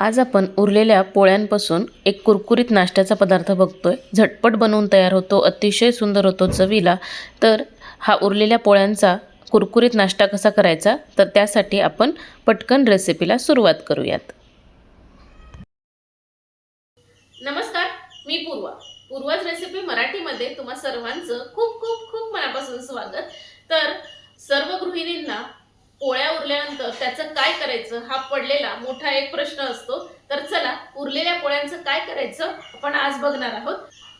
आज आपण उरलेल्या पोळ्यांपासून एक कुरकुरीत नाश्त्याचा पदार्थ बघतोय. झटपट बनवून तयार होतो अतिशय सुंदर होतो चवीला. तर हा उरलेल्या पोळ्यांचा कुरकुरीत नाश्ता कसा करायचा? तर त्यासाठी आपण पटकन रेसिपीला सुरुवात करूयात. नमस्कार मी पूर्वा. पूर्वाच रेसिपी मराठीमध्ये तुम्हा सर्वांचं खूप खूप खूप मनापासून स्वागत. तर सर्व गृहिणींना पोळ्या उरल्यानंतर त्याचं काय करायचं हा पडलेला मोठा एक प्रश्न असतो. तर चला उरलेल्या पोळ्यांचं काय करायचं आपण आज बघणार आहोत.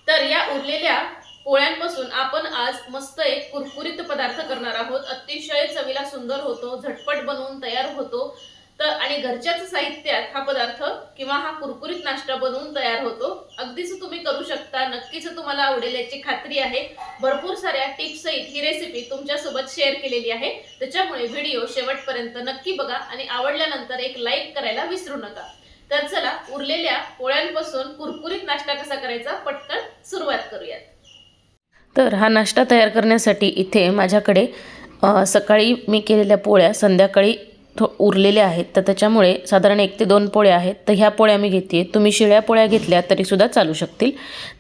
तर या उरलेल्या पोळ्यांपासून आपण आज मस्त एक कुरकुरीत पदार्थ करणार आहोत. अतिशय चवीला सुंदर होतो झटपट बनवून तयार होतो. तर आणि घरच्याच साहित्यात हा पदार्थ किंवा हा कुरकुरीत नाश्ता बनवून तयार होतो. अगदीच तुम्ही करू शकता. नक्कीच तुम्हाला आवडेल याची खात्री आहे. भरपूर साऱ्या टिप्स सहित ही रेसिपी तुमच्यासोबत शेअर केलेली आहे. त्याच्यामुळे व्हिडिओ शेवटपर्यंत नक्की बघा आणि आवडल्यानंतर एक लाईक करायला विसरू नका. तर चला उरलेल्या पोळ्यांपासून कुरकुरीत नाश्ता कसा करायचा पटकन सुरुवात करूयात. तर हा नाश्ता तयार करण्यासाठी इथे माझ्याकडे सकाळी मी केलेल्या पोळ्या संध्याकाळी थो उरलेले आहेत तर त्याच्यामुळे साधारण एक ते दोन पोळ्या आहेत तर ह्या पोळ्या मी घेते तुम्ही शिळ्या पोळ्या घेतल्या तरीसुद्धा चालू शकतील.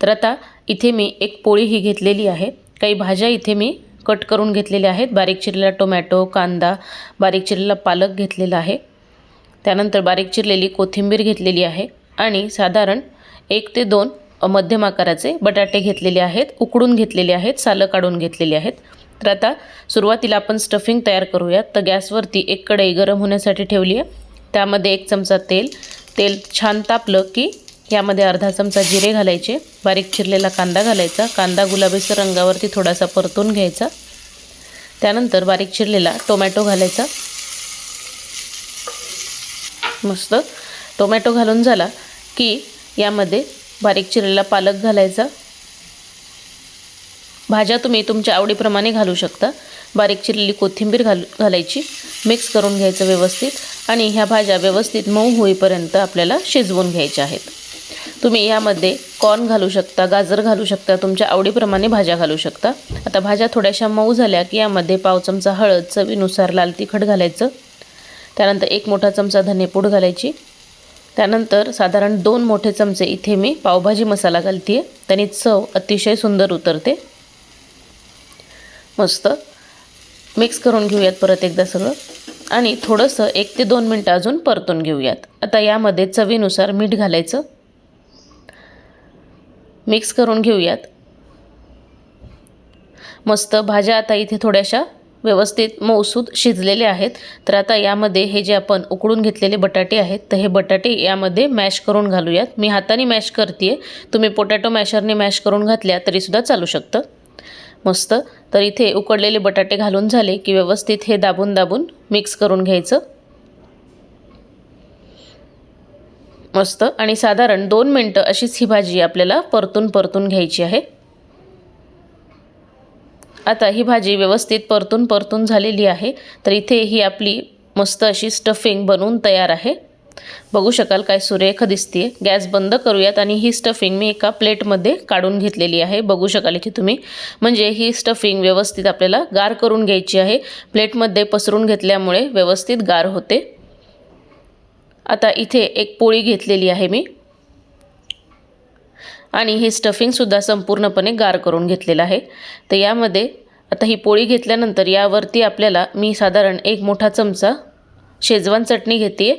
तर आता इथे मी एक पोळी ही घेतलेली आहे. काही भाज्या इथे मी कट करून घेतलेल्या आहेत. बारीक चिरलेला टोमॅटो कांदा बारीक चिरलेला पालक घेतलेला आहे. त्यानंतर बारीक चिरलेली कोथिंबीर घेतलेली आहे. आणि साधारण एक ते दोन मध्यम आकाराचे बटाटे घेतलेले आहेत उकडून घेतलेले आहेत सालं काढून घेतलेली आहेत. तर आता सुरुवातीला आपण स्टफिंग तयार करूयात. तर गॅसवरती एक कढई गरम होण्यासाठी ठेवली आहे. त्यामध्ये एक चमचा तेल. तेल छान तापलं की यामध्ये अर्धा चमचा जिरे घालायचे. बारीक चिरलेला कांदा घालायचा. कांदा गुलाबीसर रंगावरती थोडासा परतून घ्यायचा. त्यानंतर बारीक चिरलेला टोमॅटो घालायचा. मस्त. टोमॅटो घालून झाला की यामध्ये बारीक चिरलेला पालक घालायचा. भाज्या तुम्ही तुमच्या आवडीप्रमाणे घालू शकता. बारीक चिरलेली कोथिंबीर घालू घालायची. मिक्स करून घ्यायचं व्यवस्थित आणि ह्या भाज्या व्यवस्थित मऊ होईपर्यंत आपल्याला शिजवून घ्यायच्या आहेत. तुम्ही यामध्ये कॉर्न घालू शकता गाजर घालू शकता तुमच्या आवडीप्रमाणे भाज्या घालू शकता. आता भाज्या थोड्याशा मऊ झाल्या की यामध्ये पाव चमचा हळद चवीनुसार लाल तिखट घालायचं. त्यानंतर एक मोठा चमचा धनेपूड घालायची. त्यानंतर साधारण दोन मोठे चमचे इथे मी पावभाजी मसाला घालते आहे त्याने चव अतिशय सुंदर उतरते. मस्त. मिक्स करून घेऊयात परत एकदा सगळं. आणि थोडंसं एक ते दोन मिनटं अजून परतून घेऊयात. आता यामध्ये चवीनुसार मीठ घालायचं. मिक्स करून घेऊयात. मस्त भाज्या आता इथे थोड्याशा व्यवस्थित मऊसूद शिजलेले आहेत. तर आता यामध्ये हे जे आपण उकडून घेतलेले बटाटे आहेत तर हे बटाटे यामध्ये मॅश करून घालूयात. मी हाताने मॅश करते आहे तुम्ही पोटॅटो मॅशरने मॅश करून घातल्या तरीसुद्धा चालू शकतं. मस्त. तर इथे उकडलेले बटाटे घालून झाले की व्यवस्थित हे दाबून दाबून मिक्स करून घ्यायचं. मस्त. आणि साधारण दोन मिनटं अशीच ही भाजी आपल्याला परतून परतून घ्यायची आहे. आता ही भाजी व्यवस्थित परतून परतून झालेली आहे. तर इथे ही आपली मस्त अशी स्टफिंग बनवून तयार आहे. बघू शकाल काय सुरेख दिसते गॅस बंद करूयात आणि ही स्टफिंग मी एका प्लेटमध्ये काढून घेतलेली आहे. बघू शकाल इथे तुम्ही. म्हणजे ही स्टफिंग व्यवस्थित आपल्याला गार करून घ्यायची आहे. प्लेटमध्ये पसरून घेतल्यामुळे व्यवस्थित गार होते. आता इथे एक पोळी घेतलेली आहे मी. आणि ही स्टफिंगसुद्धा संपूर्णपणे गार करून घेतलेलं आहे. तर यामध्ये आता ही पोळी घेतल्यानंतर यावरती आपल्याला मी साधारण एक मोठा चमचा शेजवान चटणी घेते.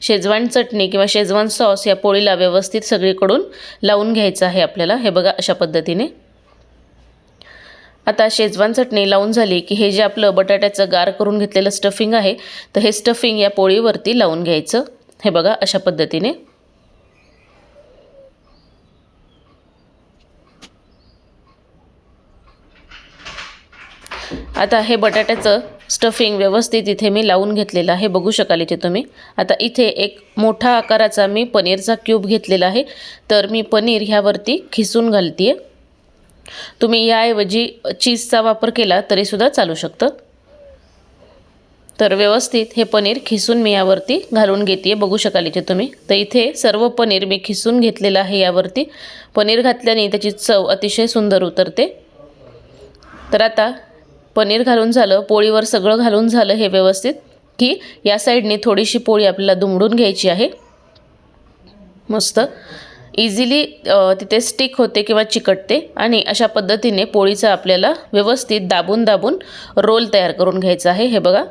शेजवान चटणी किंवा शेजवान सॉस या पोळीला व्यवस्थित सगळीकडून लावून घ्यायचं आहे आपल्याला. हे बघा अशा पद्धतीने. आता शेजवान चटणी लावून झाली की हे जे आपलं बटाट्याचं गार करून घेतलेलं स्टफिंग आहे तर हे स्टफिंग या पोळीवरती लावून घ्यायचं. हे बघा अशा पद्धतीने. आता हे बटाट्याचं स्टफिंग व्यवस्थित इथे मी लावून घेतलेलं आहे. बघू शकाल इथे तुम्ही. आता इथे एक मोठा आकाराचा मी पनीरचा क्यूब घेतलेला आहे. तर मी पनीर ह्यावरती खिसून घालते आहे तुम्ही याऐवजी चीजचा वापर केला तरीसुद्धा चालू शकतं. तर व्यवस्थित हे पनीर खिसून मी यावरती घालून घेते बघू शकाल इथे तुम्ही. तर इथे सर्व पनीर मी खिसून घेतलेलं आहे यावरती. पनीर घातल्याने त्याची चव अतिशय सुंदर उतरते. तर आता पनीर घालून झालं पोळीवर सगळं घालून झालं हे व्यवस्थित की या साईडने थोडीशी पोळी आपल्याला दुमडून घ्यायची आहे. मस्त. इझिली तिथे स्टिक होते किंवा चिकटते आणि अशा पद्धतीने पोळीचा आपल्याला व्यवस्थित दाबून दाबून रोल तयार करून घ्यायचा आहे. हे बघा.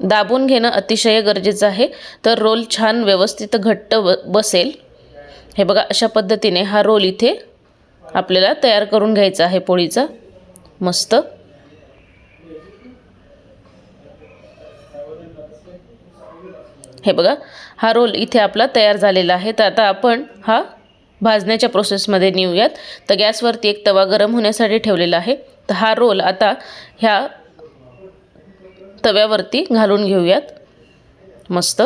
दाबून घेणं अतिशय गरजेचं आहे. तर रोल छान व्यवस्थित घट्ट ब बसेल. हे बघा अशा पद्धतीने हा रोल इथे आपल्याला तयार करून घ्यायचा आहे पोळीचा. मस्त. हे बघा हा रोल इथे आपला तयार झालेला आहे. तर आता आपण हा भाजण्याच्या प्रोसेसमध्ये नेऊयात. तर गॅसवरती एक तवा गरम होण्यासाठी ठेवलेला आहे. तर हा रोल आता ह्या तव्यावरती घालून घेऊयात. मस्त.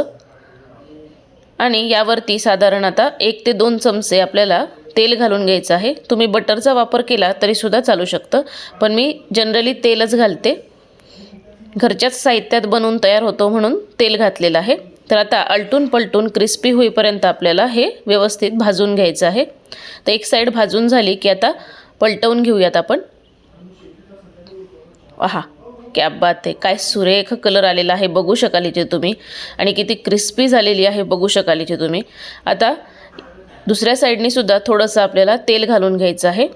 आणि यावरती साधारण आता एक ते दोन चमचे आपल्याला तेल घालून घ्यायचं आहे. तुम्ही बटरचा वापर केला तरीसुद्धा चालू शकतं. पण मी जनरली तेलच घालते. घरच्याच साहित्यात बनवून तयार होतो म्हणून तेल घातलेलं आहे. तर आता आलटून पलटून क्रिस्पी होईपर्यंत आपल्याला हे व्यवस्थित भाजून घ्यायचं आहे. तर एक साईड भाजून झाली की आता पलटवून घेऊयात आपण. आहा क्या बात आहे. काय सुरेख कलर आलेला आहे. बघू शकाल इथे तुम्ही. आणि किती क्रिस्पी झालेली आहे. बघू शकाल इथे तुम्ही. आता दुसऱ्या साईडनी सुद्धा थोडंसं आपल्याला तेल घालून घ्यायचं आहे.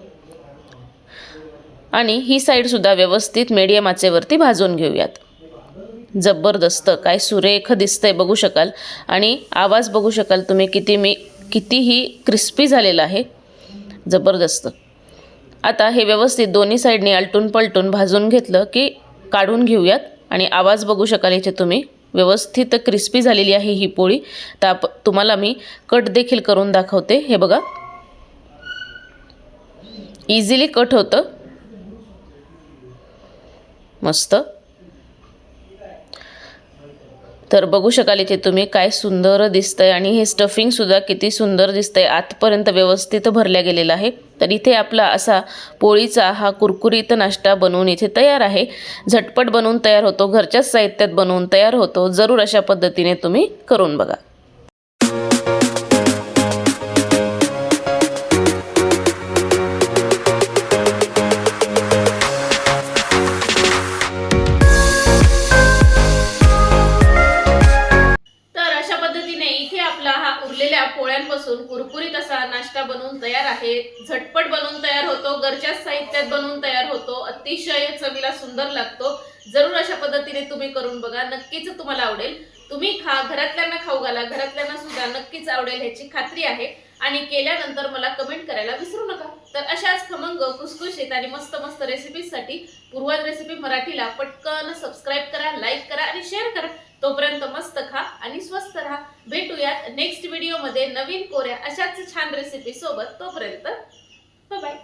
आणि ही साईडसुद्धा व्यवस्थित मीडियम आचेवरती भाजून घेऊयात. जबरदस्त काय सुरेख दिसतंय बघू शकाल. आणि आवाज बघू शकाल तुम्ही किती मी कितीही क्रिस्पी झालेला आहे. जबरदस्त. आता हे व्यवस्थित दोन्ही साईडनी आलटून पलटून भाजून घेतलं की काढून घेऊयात. आणि आवाज बघू शकाल इथे तुम्ही. व्यवस्थित क्रिस्पी झालेली आहे ही पोळी. तर आप तुम्हाला मी कट देखील करून दाखवते. हे बघा. इझिली कट होतं. मस्त. तर बघू शकाल इथे तुम्ही काय सुंदर दिसतंय आणि हे स्टफिंगसुद्धा किती सुंदर दिसतंय. आतपर्यंत व्यवस्थित भरल्या गेलेला आहे. तर इथे आपला असा पोळीचा हा कुरकुरीत नाश्ता बनवून इथे तयार आहे. झटपट बनवून तयार होतो. घरच्याच साहित्यात बनवून तयार होतो. जरूर अशा पद्धतीने तुम्ही करून बघा. घरच्याच साहित्यात बनवून तयार होतो अतिशय चवीला सुंदर लागतो. जरूर अशा पद्धतीने तुम्ही करून बघा. नक्कीच तुम्हाला आवडेल. तुम्ही खा घरातल्यांना खाऊ घाला. घरातल्यांना सुद्धा नक्कीच आवडेल ह्याची खात्री आहे. आणि केल्यानंतर मला कमेंट करायला विसरू नका. तर अशाच खमंग खुसखुशीत आणि मस्त मस्त रेसिपीजसाठी पूर्वाज रेसिपी मराठीला पटकन सबस्क्राईब करा लाईक करा आणि शेअर करा. तोपर्यंत मस्त खा आणि स्वस्त राहा. भेटूयात नेक्स्ट व्हिडिओमध्ये नवीन कोऱ्या अशाच छान रेसिपी सोबत. तोपर्यंत बाय